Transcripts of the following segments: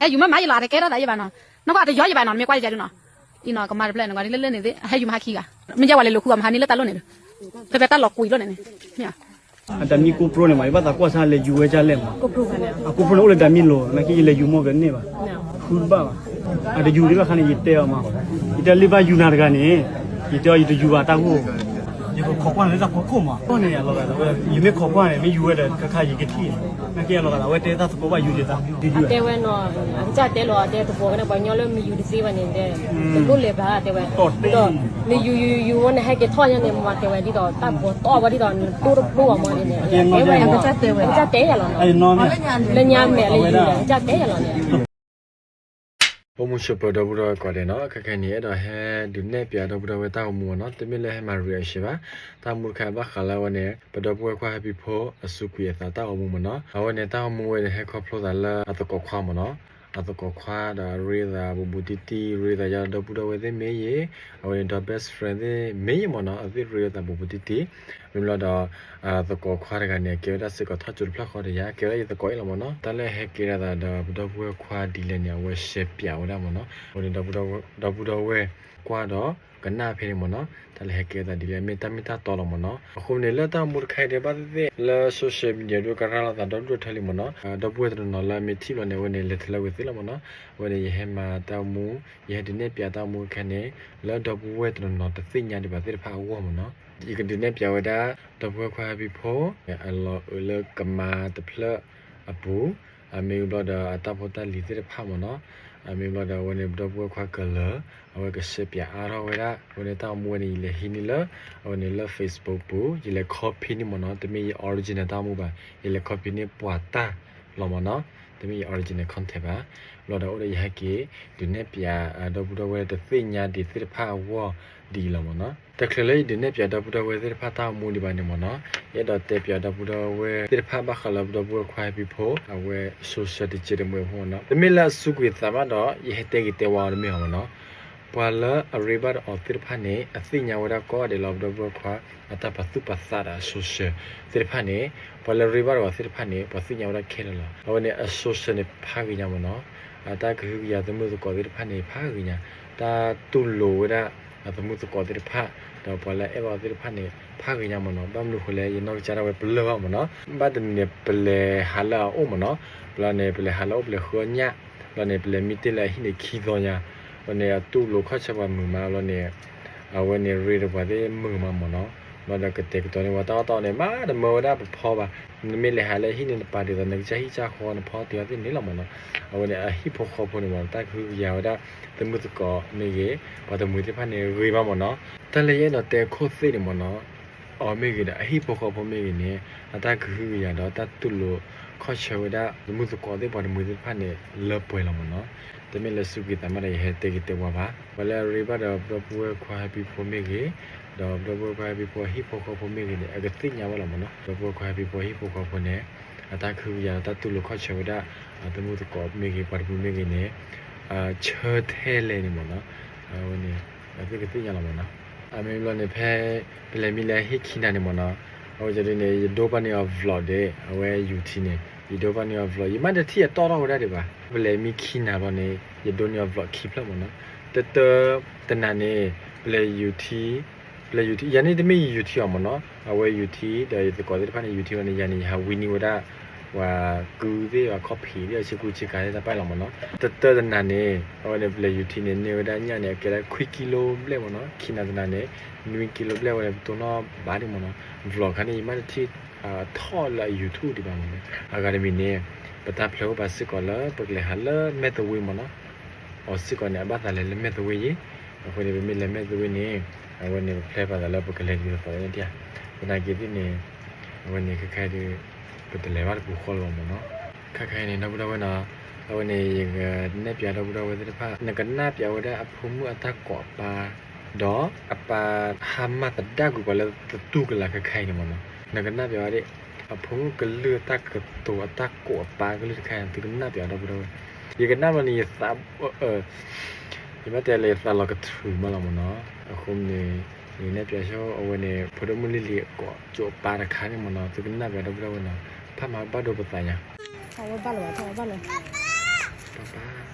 哎，有么买一拉的，给了他一万呢，那个这要一万呢，没关系，就呢。ဒီနော်ကမားပလက်နော်ကလေးလေးနေသေးဟဲ့ယူမခီကမကြဝလေလို့ခုကမဟာနေလက်တလို့နေတယ်တပက်တက်လောက်ကွီလို့နေနေမြာ အတမီကိုပရိုနေမှာဘာသာကွာစားလေယူဝဲကြလဲမှာကိုပရိုကနေအခုပရိုလို့တမီလို့မကီလေယူမောပဲနေပါဖူပါအတယူလေးကခဏရတဲ့အောင်မှာဒီတလေးပါယူနာတကနေဒီတော့ဒီယူပါတောက် ဖို့ဒီကိုခေါ်ကွန်းလေးကကိုကိုမှာကိုနေရတော့ကတော့ယူမေခေါ်ကွန်းနေမယူရတဲ့ခခရီကတိမကီရတော့ကတော့ဝဲတဲသားစပေါ်ပါယူတဲ့သားဒီယူတဲဝဲနော်အကြတဲလောတဲတဘောကနေဘာညောလဲမယူဒီစေးပါနေတဲ့ကိုလေဘာတဲဝဲတော့နေယူယူယူဝနဲ့ဟဲ့ကထောရနေမှာတဲဝဲဒီတော့တပ်ဘောတော့ဘာဒီတော့တိုးတိုးအောင်မနေနေတဲဝဲအကြတဲဝဲအကြတဲရလောနော်အဲ့နော်မြလက်ညာမဲလေးယူတယ်အကြတဲရလောနဲ့ဘုံ မရှပဒဘရကောတယ်နော်ခက်ခဲနေတော့ဟဲဒီနေ့ပြတော့ဘရဝတာမူနော်တမီလဲဟဲမှာရီရှိပါတာမူခါဘခလာဝနေပဒပွဲခွာဟပီဖိုအစုကွေသာတာအမူမနော်အဝနေတာမူဝဲဟဲခေါဖလိုဒါလာအတကောခွာမနော်အတကောခွာဒါရီဒါဘူဘူတီတီရီဒါရဒပူဒဝဲတဲ့မေယေအဝနေတော့ best friend တဲ့မေယေမနော်အသစ်ရီဒါဘူဘူတီတီမင်းလာတော့အတကောခွာရကနေကေဒါစကထချူဖလာခေါ်ရကေရတဲ့ကောလမနော်တလဲဟဲကေရဒါဒါဘဒပွဲခွာဒီလဲနေဝဲရှက်ပြဝဒါမနော်ဟိုဒီတော့ဘူးတော့တော့ဘူးတော့ဝဲကွာတော့ကနာဖေးမနော်တလည်းကဲတဲ့ဒီလေမေတ္တာမေတ္တာတော်လို့မနော်အခုနေလက်တမုခိုင်တဲ့ပါတဲ့လာဆိုရှယ်မီဒီယာတို့ကရလာတာတော့တို့ထလိမနော်တော့ဘူးတဲ့နော်လာမေတီလို့နေဝနေလက်ထလဝဲသိလမနော်ဝနေယဟမတောင်းမူယဟဒီနေ့ပြတောင်းမူခနဲ့လာတော့ဘူးဝဲတဲ့နော်တသိညာဒီပါတဲ့ဖာဝမနော် ဒီကဒီနေ့ပြဝဒါတော့ဘူးခွာပြီးဖို့အလောလကမာတဖလအပူအမေဘဒအတဖို့တလီတဲ့ဖာမနော်အမေမလာဝနေဘဒဘခွာကလအဝကစပြအာရဝရဝနေတောင်းမွေးနေလေဟင်းနီလာဝနေလာ Facebook ပူဒီလေ copy နီမနော်တမီ original တောင်းမှုပါဒီလေ copy နီပွာတာလောမနော်တမီ original content ပါလောတော့ရဟကေဒီနေ့ပြဒဘဒဝဲတသိညာဒီသစ်ဖာဝ ဒီလောမနော်တခလေဒီနေ့ပြဒဘဒဝဲသစ်ဖာတောင်းမှုဒီပါနေမနော်ရတော့တေပြဒဘဒဝဲသစ်ဖာဘခလဘဒဘခွာပြီးဖို့အဝဲ social digital မွေဟောနော်တမီလာစုကွေသမာတော့ယဟတေကတေဝါရမေဟောနော်ပွာလာအရိဘတ်အော်တိဖာနေအသိညာဝရကောဒီလောဘဒဘခွာအတပသုပသရာဆိုရှယ်တိဖာနေပွာလာရိဘတ်အော်တိဖာနေပသိညာဝရခဲလောအဝနေအဆိုရှယ်နေဖာကညာမနောအတာကဟူရသမုဇကောတိဖာနေဖာကညာတာတူလိုဝရ အတမှုစကောတိဖာတော့ပေါ်လဲအဲ့ပါတိဖာနေဖာကညမနော်ဘမ်လူခလဲရနော်ကြရဝဲပလဲပါမနော်ဘတ်နေပလဲဟာလာအိုမနော်ပလနေပလဲဟာလာပလဲခေါညပလနေပလဲမီတလဲဟိနေခီသောညာဝနေတူလိုခတ်ချက်ပါမူမာလောနေအဝနေရေရပါတဲ့မူမာမနော် မလကတေကတော်နေဝတာတော်နေမာဒမောဒါပဖောပါနမေလေဟာလေဟိနေပါဒေတနေချာဟိချာခေါ်နဖောတေတိနေလမနအဝနေအဟိဖောခေါ်ဖို့နေမတာခူယာဒါတမှုတကောနေရေဘာတမှုတဖနေဝေပါမနတလေရတော့တေခုတ်သိနေမနအော်မေကေဒအဟိဖောခေါ်ဖို့မေကေနေအတာခူယာတော့တတ်တူလို့ခေါ်ချဝဒါတမှုတကောတဲ့ဘာတမှုတဖနေလပွဲလမနတမေလစုကိတမရဟေတေကတေဝပါဘလရီဘဒါပပွဲခွာပြီးဖို့မေကေ ဒေါဘဘွေခွာဘီဖိုဟိဖိုခိုဖိုမေကေအကတိညာဝလာမနော်ဘဘွေခွာဘီဖိုဟိဖိုခိုဖိုနေအတခုရတတူလခချဝဒတမှုတကောမေကေပါဘူမေကေနေအာချေထဲလေနေမနော်အဝနေအကတိညာလာမနော်အမေလနေဖဲပလေမီလေဟိခိနာနေမနော်ဟိုကြတဲ့နေဒိုပါနေဗလော့ဒေအဝဲယူတီနေဒီဒိုပါနေဗလော့ယမန်တတိတော်တော်ရတယ်ပါပလေမီခိနာပါနေ you don't your vlog keep လာမနော်တတတနနေ play ut play ut ယနေ့တမေ ut အောင်မနော်အဝဲ ut တဲ့ဒီကောတဲ့ဖာနေ ut နဲ့ယနေ့ဟာ winnie ဝဒဝါကူသေးရ copy ရချကူချကာတဲ့ပိုင်လာမနော်တတတနနေဟောနေ play ut နဲ့နေဝဒညနေကဲ quick kilo ပလဲမနော်ခိနာတနနေနွေ kilo ပလဲဝဲတော့တော့ဘာဒီမနော် vlog ခဏဒီမှာတိအာထော်လာ youtube ဒီပါမနော် academy နေပတာဖလောပါစစ်ကောလာပကလေဟာလာမေတဝေမနော် o si ko ne ba ta le le me de we yi ko ne be me le me de we ni a we ne ple ba la bu ke le di fa ne dia na ge di ne a we ne ke kai di bu de le ba bu kho lo mo no ka kai ne na bu da we na a we ne ye ne pya da bu da we de pha ne ka na pya we da a phu mu a ta ko pa do a pa ha ma ta da gu ko le tu ka la ka kai ne mo no ne ka na pya de a phu mu ka lu ta ka to ta ko pa ka lu kai tu ka na pya da bu da we ဒီကနေ့မနီစာအဲ ဒီမတဲလေစာလကထူမလာမနော်အခုနေဒီနေ့ပြရှောအဝနေဖဒမလီလီကောကြောပါရခါနေမနော်သူကနပြတော့ဘလို့နော်ဖတ်မှာဘတ်တော့ပတညာထောက်ပါလို့ထောက်ပါလို့ပ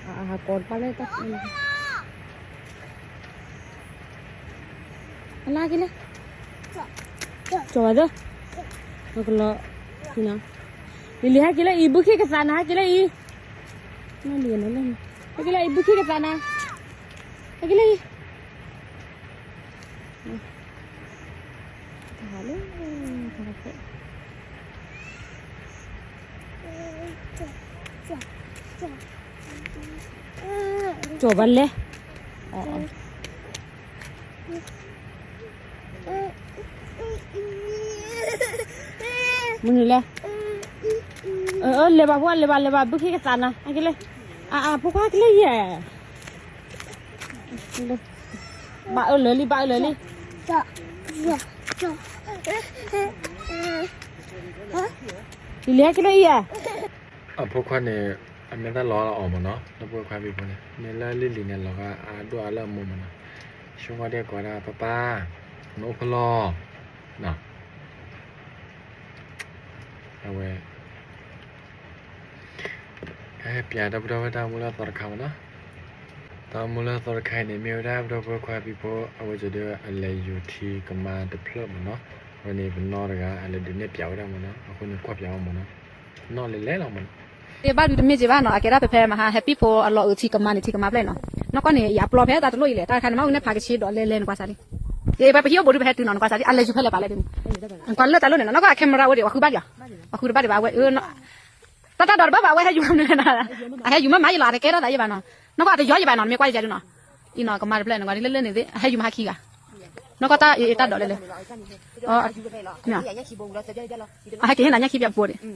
ပအာကောပါလေတာအလားကလေးကျော်တော့ဘကလောဒီနော်ဒီလေဟာကလေးဤဘုခိကစားနာကလေးဤနော်လီနော်လည်း ကလေးဤဘုခိကစားနာကလေးဟာလေဟာလေ chỗ bắn lên ờ ờ. Bà qua lên bà lên bà bước cái sàn à anh cái lên à à bước qua cái lên gì à bà ơi lên đi bà ơi lên đi đi lên cái lên gì à အဖို့ခွနဲ့အမေသားလောလာအောင်မနော်တပွေခွပြီးပေါ်နေနေလာလီလီနဲ့လောကအာဒွာလာမမနော်ရှုံးရတဲ့ကွာပပနိုဖလောနော်အဝဲအဲပြတာဘဒဝ တာမူလာသောခိုင်နေမြေဒါဘဒဘခွာပြီးပေါ်အဝကျတဲ့အလေယူတီကမန်ဒပလော့မနော်ဝနေဘနော်တကအလေဒီနေ့ပြောင်းရမနော်အခုနေခွက်ပြောင်းမနော်နော်လေလဲလောက်မနော်ဒီဘာဒီမြေကြီးဘာနော်အကရာပဖဲမဟာ happy for a lot of tea ကမန်တီကမန်ပလဲနော်နော်ကနေရပလော့ဖဲတာတလို့ရလေတာခိုင်မောင်းနဲ့ဖာကချီတော့လဲလဲနကွာစားလေးဒီဘာပပြောဘိုးဘဲတူနော်ကွာစားလေးအလေယူဖဲလဲပါလဲဒီကွာလဲတာလို့နော်ကွာကင်မရာဝဲအခုပါကြအခုပါဒီပါဝဲတတတော်ဘာဘာဝဲဟဲယူမနော်ဟဲယူမမရလာတယ်ကဲတော့တာရပါနော် nó có thể gió gì bà nó mới quay ra được nó đi nó có mà lên nó quay lên lên này đấy hay dùng hai khi cả nó có ta ta đỏ lên lên ờ à, hai cái này nhá khi bị buồn đấy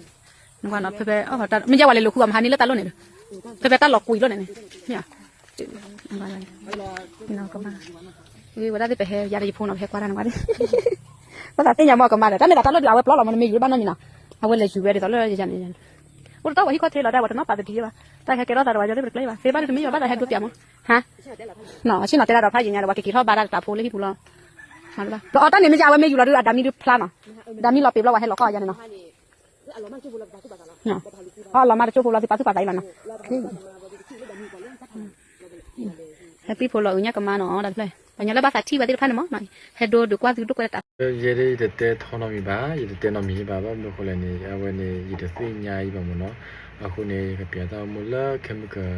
nó còn nó phải phải ở ta mình giao lại lục khu âm hai ní ta luôn này phải phải ta lọc quỳ luôn này nè nó có mà vì vậy đó thì phải hay giờ thì phun nó hay qua ra nó qua đấy có ta thấy nhà mò có mà đấy ta này ta nó đi ao blo là mình mình bán nó như nào ao lên là chủ về thì ta lên là gì ညခိပြပို့တယ်နကွာနော်ဖေဖေအော်တာမကြဝါလေလို့ခုကမဟာနေလက်တလို့နေတယ်ဖေဖေတက်လို့ကွီလို့နေနေမြာနကွာလေနော်ကမဒီဝရတဲ့ပဲရရဖုန်းတော့ဖဲကွာရနကွာလေဘာသာတင်ရမောကမတယ်တမေတာတက်လို့လာဝဲပလော်မမေယူဘာနော်ညီနာအဝဲလေယူရဲတယ်တော်လို့ရကြနေတယ်ဘုတော့ဝဟိခွတ်သေးလာတယ်ဝတ်နော်ပါတီးပါတာခဲကတော့တာတော့ကြတယ်ပြလိုက်ပါဖေပါတမေရဘာသာဟဲ့တို့ပြမဟမ်နော်အရှင်တော့တက်တော့ဖိုင်ညရတော့ကကီထောဘာလာတာဖိုးလေးဘူးလားဟာလားတော့တန်နေမကြဝဲမေယူလာတော့ဒါမီဖလာနော်ဒါမီလောပေဘလောဝဟဲလောကောရနေနော် No. Ah, la madre chupo la tipa tipa no. Happy for lo nya kama no da play. Banya la ba sa ti ba ti phan mo no. Head do do kwa du do kwa ta. ရေရီတဲ့တဲ့ထောင်းတော်မီပါရေတဲ့တော်မီပါဘာလို့ခေါ်လဲနေအဝဲနေရေတဲ့သိညာကြီးပါမနော်အခုနေကပြတာမလား chemical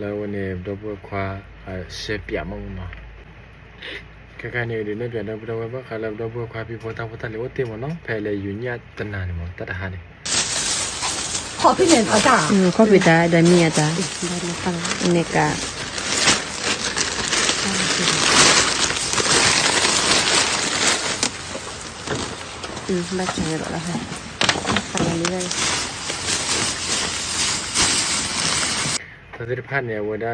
လာဝနေတော့ဘခွာရှက်ပြမုံနော်ကကနေဒီနေ့ပြန်တော့ဘဝဘခါလာတော့ဘခွာပြီး อืมแบกแข็งเลยหรอแล้วค่ะประมาณนี้เลยถ้าได้ผ่าเนี่ยวัาได้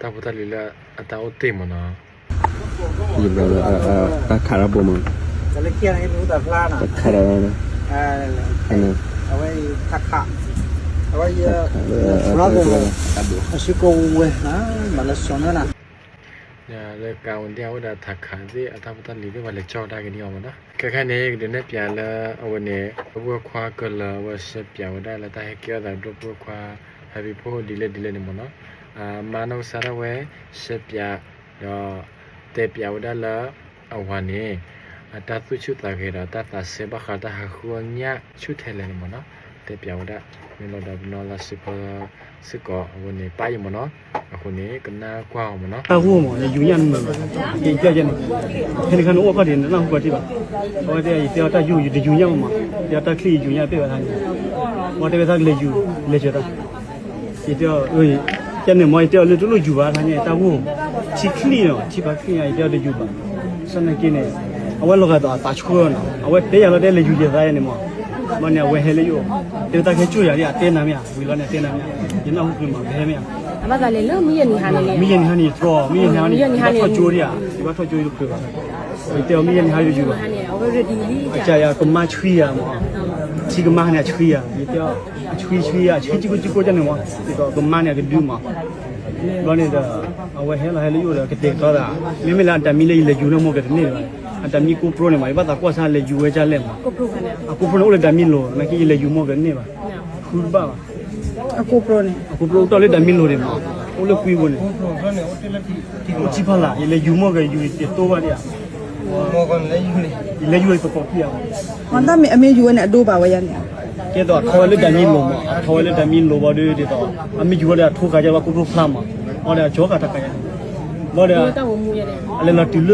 ตาพุทธลีลาอัตาอุตติมันนะยิบเลยอ่าอ่าตาคาราบมันจะเล็กเกอะไรให้รู้แต่พลาดนะคาราบนะอ่าเอาไว้ทักขะเอาไว้เยอะเราเออชิโก้เว้ยนะมาเลสโซนน่ะ ညာလေကောင်တရားဝဒါထခါစီအတာပေါ်တာလေပဲလေချောတာကနေအောင်မနော်ကခနေဒီနေ့ပြန်လာအဝနေဘဝခွာကလာဝဆက်ပြန်ဝဒါလာတာဟဲကျော်တာဒုဘခွာ happy for ဒီလေဒီလေနေမနော်အာမနောဆရဝဲဆက်ပြတော့တေပြဝဒါလာအဝနေအတာသူချူတာခေတာတတာဆေဘခတာခခုညာချူထဲလေနေမနော်တေပြဝဒါ မင်းတို့တော့နော်လာစပစကောအဝနေပါယမနော်အခုနေကနာကွာမနော်တာဟုမောယူညံမဒီကြကြနေခဏခဏဝကတယ်နော်ဟုတ်ကတိပါဟောတဲ့တေတာယူယူယူညံမှာတေတာခလီယူညံပြပါသားဟောတဲ့သားလေယူလေချတာဒီတော့ဟိုကျန်နေမောတေလေတူလို့ယူပါသားနေတာဟုချီခလီနော်ချီပါခလီရတေလေယူပါစနေကင်းနေအဝဲလောကတော့တာချခွနော်အဝဲတေရလို့တေလေယူကြသားရနေမော မနေ့ဝဲဟဲလေယူတေတာခဲကျွရရတဲနာမြဝီလောနဲ့တဲနာမြဒီနောက်ခုမှာဘဲမြအမကလည်းလုံးမရနေဟာနေလေမိရင်ဟာနီထရောမိရင်ဟာနီထောချိုးရဒီဘထောချိုးလို့ပြောတာဒီတေမိရင်ဟာယူယူပါဟာနေ already လီအချာရကမချွေးရမောချီကမနဲ့ချွေးရဒီတေချွေးချွေးရချီချီကိုချီကိုကြနေမောဒီတော့ကမနဲ့ကဒူးမောလောနေတော့အဝဲဟဲလာဟဲလေးယူတော့ကတဲ့တော့တာမိမလာတမီလေးလေယူလို့မောကတဲ့နေပါ အတမီကိုပရိုနေမှာဘာသာကွာစားလေယူဝဲကြလက်မှာကိုပရိုကနေအခုပရိုလေတမီလိုနကီလေယူမောပဲနေပါခုပါအခုပရိုနေအခုပရိုတော်လေတမီလိုတယ်မှာဟိုလေကွီဝင်ဒီကိုချိဖလာလေယူမောကယူတီတော့ပါရမောကန်လည်းယူနေလေယူရတော့ပြရအောင်ဟန်တာမီအမေယူနေအတိုးပါဝဲရနေကဲတော့ခေါ်လေတမီလိုမှာခေါ်လေတမီလိုပါတွေတော့အမီယူရတဲ့ထိုးကကြပါကိုပရိုဖလာမှာဟောတယ်ဂျောကတကရ ဘောတယ်တော့ဝမှုရတယ်အလေလာတူလ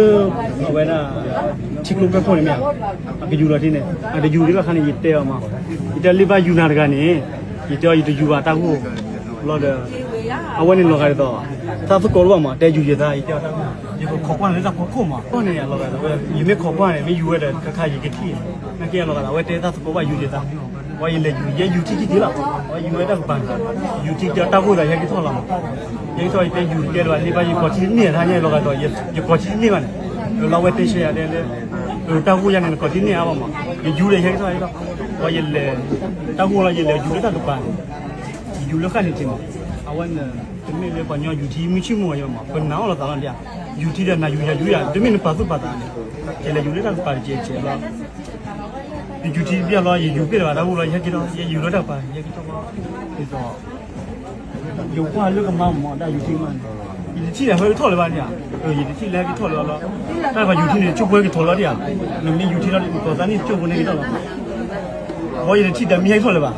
ဝဲနာချီကလိုပဲပေါ်နေမြာအကယူလာတင်းနဲ့အတယူတွေကခဏရတဲအောင်မှာဒီတလီပါယူနာတကနေဒီတော့ဒီယူပါတာဟုလော်တယ်အဝဲနေလောကရတော့သာဖကောလောမှာတဲယူရတာဒီတော့ဒီကိုခေါ်ပွားလေတော့ခေါ်မှာပေါ်နေရလောကတော့ယူမေခေါ်ပွားနေမယူရတဲ့ခခရီကတိနကဲလောကဝဲတဲသာဖကောပါယူရတာ ဝါရလေယူရယူတီတီဒီလားဝါယူရတဲ့ပန်ယူတီကြတာဖို့ရရကိထောလာမှာရေးတော့တဲ့ယူကြတော့လေပါကြီးကိုချင်းနေထားနေတော့ကတော့ရကိုချင်းနေပါနဲ့လောဝဲတေးရှရတဲ့လေတောက်ကိုရနေကိုချင်းနေအောင်မှာယူရရေးတော့ရတော့ဝါရလေတောက်ကိုရရလေယူရတော့ပန်ယူလကနေချင်းအဝန်တမီလေပညယူတီမချီမောရမှာဘယ်နာတော့တာလားယူတီတဲ့နာယူရယူရတမီနပါစုပါတာလေလေယူရတော့ပါကြည့်ချေလား ဒီကျူတီပြက်သွားရေယူပြစ်တာတော့ဘူးလားရက်ကြတော့ရေယူလို့တော့ပါရက်ကြတော့ပြီးတော့ယူကလူကမောင်မောင်တာယူချင်းမန်ဒီချီလာဟိုထော်လေပါညာဟိုဒီချီလာပြီးထော်လောလောအဲ့ဘာယူချင်းနေချုပ်ပွဲကထော်လောတရားနမီယူချင်းတော့တော်တန်းနေချုပ်ပွဲနေတော့ဟောဒီချီတမြိုက်ထော်လေပါ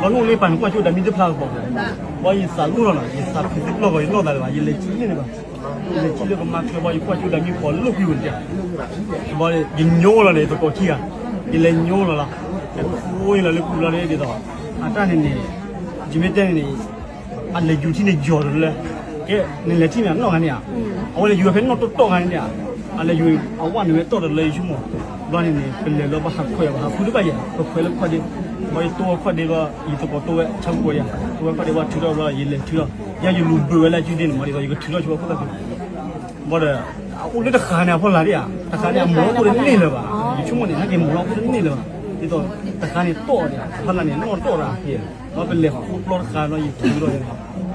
ဘာလို့လဲပန်ကွာချိုတမီတဖလာပေါ့ဘာရင်စာလို့လားရင်စာဖြစ်လို့ဘာရင်တော့တယ်ပါရင်လက်ချင်းနေပါလေချီလကမှာပြောပါယူကွာချူလာမျိုးပေါ်လုတ်ပြီးဝင်ကြ။ဘာလဲညိုးလာလေတော့ကြည့်ရ။ ဒီလေညိုးလာလားကိုယ်လာလေကူလာလေဒီတော့အတနေနေဂျမီတဲ့နေအလေယူတီနေကြော်တယ်လေကဲနေလေတီနေနော်ငါနေအော်လေယူဖဲနော်တော့တော့ငါနေအလေယူအဝါနေတော့တယ်လေယူမောဘာနေနေပလေလောဘာခွဲဘာခုလပရခွဲလခွဲဒီမတော်ခွဲဒီကဤတော့တော့ချက်ကိုရတော့ခွဲဒီကထူတော့ရလေထူတော့ရယူလူဘယ်လာကျူးနေမဒီကထူတော့ချောခွဲ ဘောတယ်အခုလက်တခါနေဖော်လာရတခါနေမောကိုနေလေပါဒီချုံမနေဟကေမောကိုနေလေပါဒီတော့တခါနေတော့တယ်ဖလာနေတော့တော့တာပြေဘာပလေဟောပလောခါတော့ယူထူတော့ရ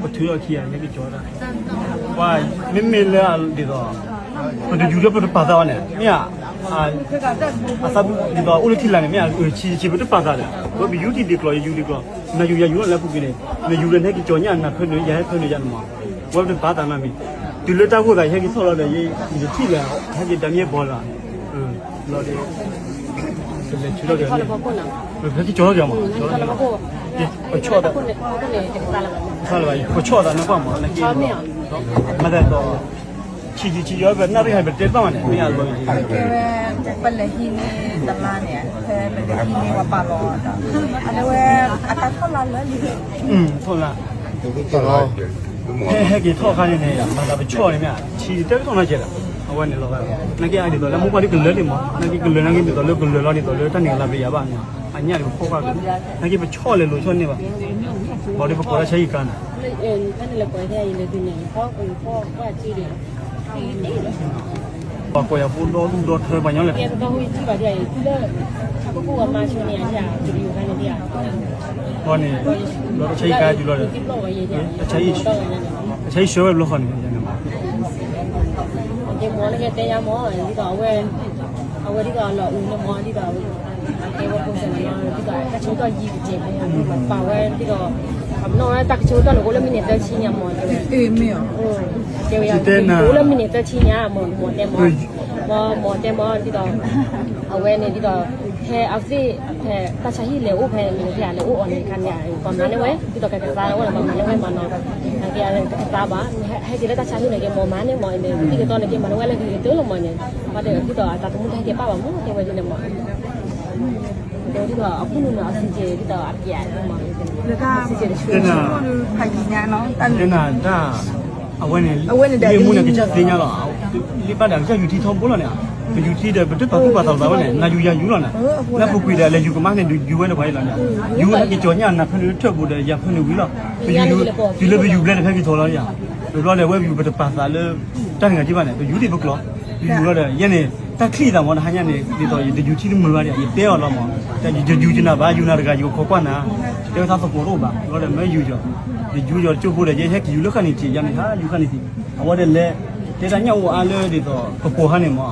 ပထူရခီရရပြီကြောတာဝိုင်းမင်းမလာဒီတော့ပဒယူရပဒပါသားနဲ့မြအာအစပ်ဒီတော့ဦးလတီလာနဲ့မြချီချီပဒပါသားတယ်ဘယ်ယူတီဒီကလောယူဒီကလောနယူရယူလည်းပုကိနေနယူရနဲ့ကြောညာနာဖွနေရဟဲဖွနေရမှာဝတ်ပါတာနာမီ ဒီလတာဖို့ကရဟဲဆော်လာတယ်ရေးဒီတီလာဟဲဒီတမြေဘောလာအင်းလော်ဒီလေချီတော့တယ်ခေါ်လို့ပေါ့နော်ဘယ်ကြီးကြောကြမှာခေါ်လို့ပေါ့အချော့တော့ခုနေခုနေတက်စားလာဆက်လာကိုချော့တာတော့မှာလည်းကြီးမတဲ့တော့ချီချီချီရောပဲနောက်ရဟပဲတက်တော့တယ်မရဘူး que pelejini tamane que pelejini wapalota ada we atas kola lali อืมဟုတ်လားတော့ ဟဲဟဲကြီးထောက်ခိုင်းနေရမှာဒါပဲချော့နေမြချီတက်တော့ကြလားအဝနေလောကနကအဲ့ဒီတော့လည်းမဟုတ်ပါဘူးကလွယ်တယ်မနကကလွယ်နေတယ်တော့လွယ်ကလွယ်လို့နေတော့လွယ်တနေလာပြရပါညာအညာကိုဖောက်ပါဘူးနကပဲချော့လေလို့ချော့နေပါဘောဒီပပေါ်ချေကန်းလေအဲအဲ့လေပေါ်တဲ့ရည်လေဒီနေပေါ့ကိုပေါ့ကကြည့်တယ်ဘာကိုရဖူတော့သူတော့ထဲပါညာလေကဲတော့ဟိုကြည့်ပါကြရည်ဒီလေ ကိုကမှရှင်နေရကြဒီလိုခိုင်းနေရဟောနေတော့ချေကကြည့်လို့ဒီတော့ရည်ကြအချေအချေရှောလို့ခေါ်နေတယ်ဒီမောလည်းတဲရမောဒီတော့ဝဲအဝဲဒီကတော့ဦးနမောဒီတော့အဲဝပုံစံနော်ဒီကတချို့တော့ရည်ကြည့်တယ်ပါဝဲဒီတော့အမနော်တက်ချို့တော့ကိုလည်းမနေတဲ့ချင်းညမောတယ် eh mio ကျေရဘူးလည်းမနေတဲ့ချင်းညမောမောတယ်မောမောမောတယ်မောဒီတော့အဝဲနေဒီတော့ ဟဲအဖေဟဲတချာဟီလေဥဖဲနေပြလေဥအော်နေခံရပမနဝဲဒီတော့ကကစားဝဲမမနဝဲမနော်အကြရစားပါဟဲဒီလက်တချာဟီနေကမောမနေမောနေဒီကတော့နေကမနဝဲလေဒီတော့လမနေပါတယ်ဒီတော့တာတမှုထိုက်ကပါပါမို့တေဝဲနေမောဒီတော့အခုနကအစီကျေဒီတော့အပြတ်မော le da စီကျေရှူတင်နာ pa nya no tan တင်နာဒါအဝဲနေအဝဲနဲ့ဒါဒီမှုနဲ့ကြတဲ့ညတော့ဒီပတ်တယ်ကြယူတီထုံးပေါ်လာနေ ယူတီတဲ့ဘတ်ပတ်ပတ်တော့တယ်နာယူရယူလာနေလက်ပုကွေတယ်လေယူကမနဲ့ယူဝဲနေပါလာနေယူနဲ့ကြောညာနာဖနေထွက်ဖို့တယ်ရဖနေဝီလားယူဒီလေယူလက်တဲ့ခက်ကြီးထော်လာရတော့လေဝဲယူဘတ်ပတ်သာလေတန်ငါကြည့်ပါနဲ့ယူတီဘကလောယူရတဲ့ရနေတက်ခလီတာမောဟန်ရနေဒီတော့ဒီယူတီမလို့ရတယ်တဲအောင်တော့မောတဲ့ယူယူချနာဘာယူနာတကယူခေါ်ကွနာတဲသာစပေါ်တော့ပါတော့လည်းမယူကြဒီယူကြကျုပ်ဖို့လေရဲ့ယူလက်ခဏီတီရနေဟာယူခဏီတီအဝတ်လေတဲတညောက်အားလေဒီတော့ပပေါ်ဟန်နေမော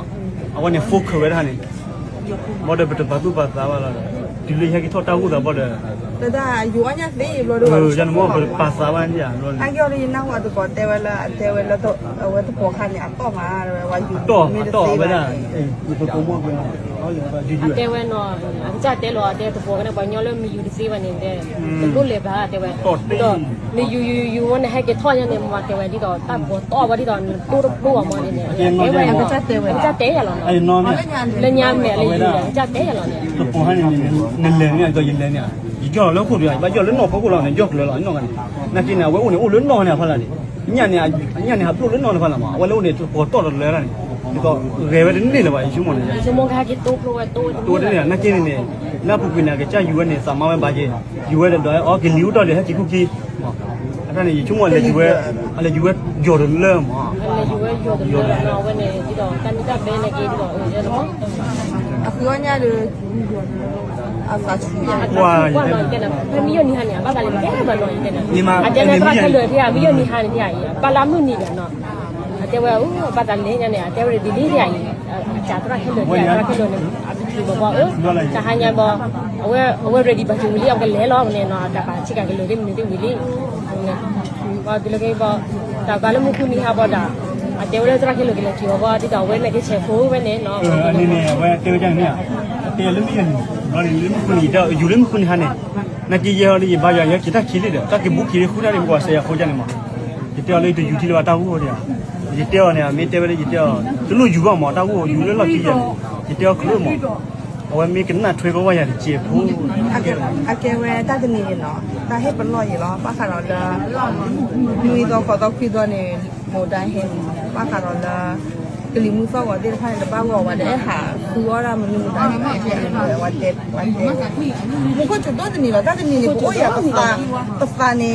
အဝနေဖိုခဝဲတာနေမော်ဒဘတ်ဘတ်ဘတ်သာဝလာဒီလေးဟက်ကထောတာကူတာဘောတယ် Dada, yuanya sih belum dua. Oh, jangan mau berpasawan ya. Angkau ni nak waktu kau tewela, tewela tu, waktu kau kanya apa mah, waktu. Tuh, tuh, mana? Eh, itu kau mau kau. Tewe no, anca telo ate tu pokoknya banyak lo mi yudi sih banin deh. Tuh lebar tewe. Tuh, mi yu yu yu mana hek itu aja nih mau tewe di dalam, tapi buat tahu di dalam tu tu apa ni nih. Tewe yang anca tewe, anca tewe lah. Eh, no. Lenyam ni, lenyam anca tewe lah ni. Tu pokoknya ni, ni lenyam, tu yin lenyam. ဒီကြောလောက်ခုပြပါကြောလွန်းတော့ပုတ်ကုလောက်နေကြောလောလောနော်ကနေနာကျင်နာဝဲဦးနေဦးလွန်းတော့နေဖလာနေညံ့နေညံ့နေဟာပြုတ်လွန်းတော့နေဖလာမှာဝဲလုံးနေပေါ်တော့လဲလာနေဒီတော့ရေပဲတင်းနေလေပါရှုံမနေရှုံမခါကျတော့ပရောတော့တော့တင်းနေနာကျင်နေနေနာပူပင်နာကကြာယူရနေစာမမဲပါကျယူရတော့အော်ဂလီဦးတော့လေဟာကြည့်ခုကြီးအဲ့ဒါနေချုံမလေယူရအဲ့လေယူရကြော်တယ်လဲမှာအဲ့လေယူရကြော်တယ်လဲဝဲနေဒီတော့ကန်တာဘဲနေကြီးတော့ရေတော့ အခုကညာလေအသာချူရကွာကွာတော့တဲ့နော်ဖမီယနီဟာနေဘာကလေးကဲမနော်တဲ့နော်အကျနဲ့ပတ်ခလွယ်ပြမီယနီဟာနေပြကြီးပါလာမှုနေတယ်နော်အတဲဝဲဦးပတ်တန်လေးညနေအတဲဝဲဒီလေးပြကြီးအချာတရခလွယ်ပြတရခလွယ်နေအတူဘောဘောချာဟညာဘောအဝဲအဝဲ ready ပါချူလီအောင်ကလဲလောနေနော်တပါချစ်ကကလေးလေးမနေသေးဘူးလေဘာဒီလိုကေဘောတာကလည်းမခုနီဟာဘောတာအတဲဝဲတရခလွယ်ကလေးချီဘောဒီတော့ဝဲနေကချက်ဖိုးဝဲနေနော်အနေနဲ့ဝဲတေကြနေတေလမီယန်ဘာလီလမခုနီတော့ယူလမခုနီဟာနေနကီယောလီဘာရရခိတခီလေတကဘူခီခူနာရီဘောဆရာခိုးကြနေမှာဒီတောလေးတူယူတီလာတာဘူးဟောတယ်ဒီတောနေမင်းတဲပဲဒီတောသူတို့ယူပါမောတာဘူးယူလဲလောက်ကြီးရတယ်ဒီတောခလို့မောအဝဲမီကနထွေကောဝရကျေဖူးအကဲအကဲဝဲတတ်နေနော် ဒါဟဲ့ပလော်ရလောပါခါတော့လာလူတော့ကတော့ခွေတော့နေမို့တိုင်းဟဲ့ပါခါတော့လာကလီမှုဆောက်တော့ဒီဖိုင်တပောက်တော့ဝတဲ့ဟာသူရောရမလို့တိုင်းဟဲ့ဝတ်တဲ့ဝတ်တဲ့ဘုကချတော့နေလောတတ်နေကိုရပစာပစာနေ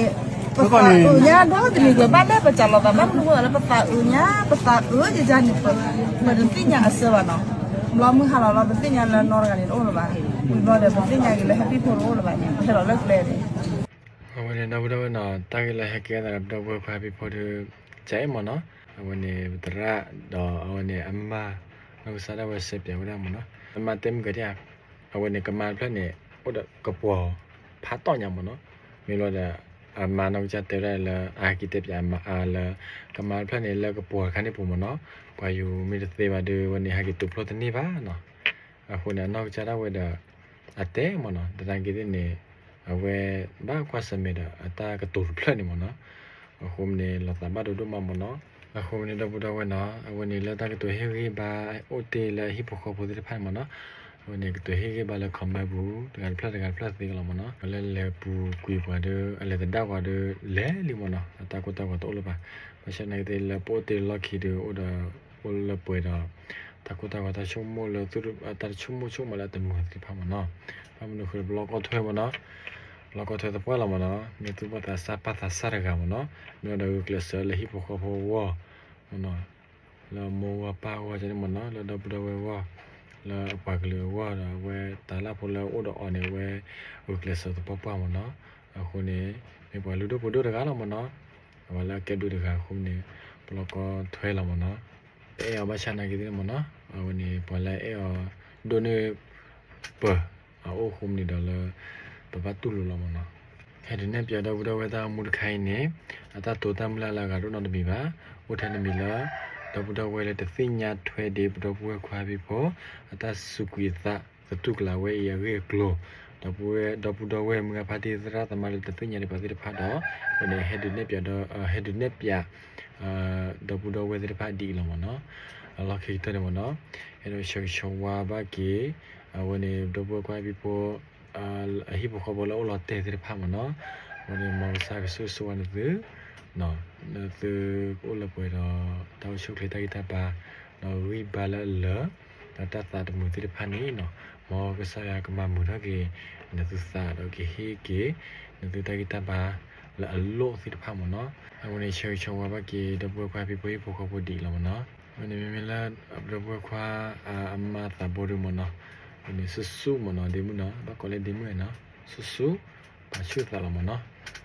ပစာညာတော့ဒီကဘာလဲပချလာဘာမလို့လည်းပစာညာပစာဦးကြကြနေပမဒတိညာအစဝနော်လောမခါလာပတိညာလနော်ကနေတော့လာပါလောတယ်ပတိညာကလည်း happy for all ပါညာဆရာလက်လေ တယ်အဝနေတော့တော့နော်တာကလည်းဟက်ကဲတာတော့ဘခွာပြီးဖို့တဲ့ကျဲမနော်အဝနေတရတော့အဝနေအမနောက်စားတော့ဆက်ပြောရမနော်အမต็มကြတဲ့အဝနေကမာဖလက်နေဟုတ်တော့ကပေါ်ဖာတော့ညမနော်မေလို့တဲ့အမနောက်ကြတဲ့ရလာအာကီတက်ပြမအားလာကမာဖလက်နေလကပေါ်ခန်းနေပုံမနော်ဘာယူမေတသေးပါဒဝနေဟာကီတူပလို့တနေပါနော်အခုနနောက်ကြတော့ဝဲတဲ့အတဲမနော်တန်ကြီးနေအ ဝဲဘာကွာစမေတာအတာကတူဖလက်နေမနော်အခုမနေလာတာဘာတို့မမနော်အခုမနေတော့ဘုဒ္ဓဝဲနော်အဝနေလာတာကတူဟေဟေဘာအိုတေလာဟိပိုခိုပိုဒီဖိုင်မနော်အဝနေကတူဟေဟေဘာလခမဘူးတကယ်ဖလက်တကယ်ဖလက်သေးကလာမနော်လဲလဲပူကွေပွားတယ်အလဲတဲ့ကွာတယ်လဲလီမနော်အတာကိုတာကတော့လို့ပါမရှနိုင်တဲ့လပိုတေလခီတယ်ဟိုဒါဟိုလပွေတာတကူတာကတာချုံမလို့သူအတာချုံမချုံမလာတဲ့မဒီဖာမနော်ဖာမလို့ခဘလော့ကတော့ထွဲမနော် lo ko the po la mo no mi tu pa ta sa pa ta sa ra ga mo no mi da u kle sa le hi po ko po wo no la mo wa pa wa je mo no la da bu da we wa la pa kle wa da we ta la po la o do on ne we u kle sa to pa pa mo no a khu ne mi pa lu do po do da ga la mo no wa la ke do da ga khu ne po lo ko thwe la mo no e ya ba cha na ki de mo no a wo ne po la e o do ne pa a o khu ne da la ပပတူလိုလောမနော်ခဲဒီနဲ့ပြတော့ဘုဒ္ဓဝေဒမူတခိုင်နေအတတိုတမ်လာလာကတော့နော်တမီပါဝထနမီလာတဘုဒ္ဓဝေလေတသိညာထွဲဒီဘုဒ္ဓဘွယ်ခွာပြီးဖို့အတစုကွေသသတုကလာဝဲရရဲကလောတဘွယ်တဘုဒ္ဓဝေမငါပါတိသရသမလတသိညာနေပါတိဖတ်တော့ဘယ်ဟက်ဒီနဲ့ပြတော့ဟက်ဒီနဲ့ပြအာတဘုဒ္ဓဝေတဲ့ဖတ်ဒီလောမနော်အလောခိတဲ့မနော်အဲ့တော့ရှောရှောဝါဘကေအဝနေတဘွယ်ခွာပြီးဖို့ a hi bo khobo la ola te de pha mo no mo ni mo sa ke su su an de no na de o la pwe da ta shu kle ta ta ba no wi ba la la ta ta ta de mo de pha ni no mo ke sa ya ka ma mu na ke na tu sa do ke hi ke na tu ta ki ta ba la lo si de pha mo no a wo ni che che wa ba ke de bo kwa pi bo bo ko bo di la mo no မနေမလာဘဘခွာအမသာဘောရမနော် ini susu mana demu na ba kole demu na susu ba chu ta la mana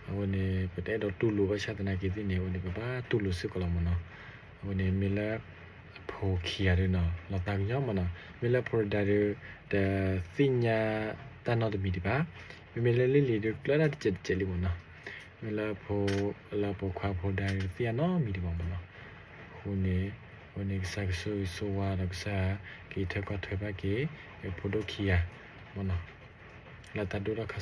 awone pete do tulu ba cha tana ki ni awone ba tulu se ko la mana awone mila ဖိုခီရရနော်လာတာညမနော်မေလာဖိုဒါရတဲ့စညာတန်တော့တမီဒီပါမေမေလေးလေးတွေကလာတဲ့ချက်ချက်လေးမနော်မေလာဖိုလာဖိုခွာဖိုဒါရစီနော် မီဒီပါမနော်ခုနေဟိုနေဆက်ဆူဆိုဝါတော့စားကိထကထွေပါကေဖိုဒိုခီယာမနော်လာတာဒိုရခ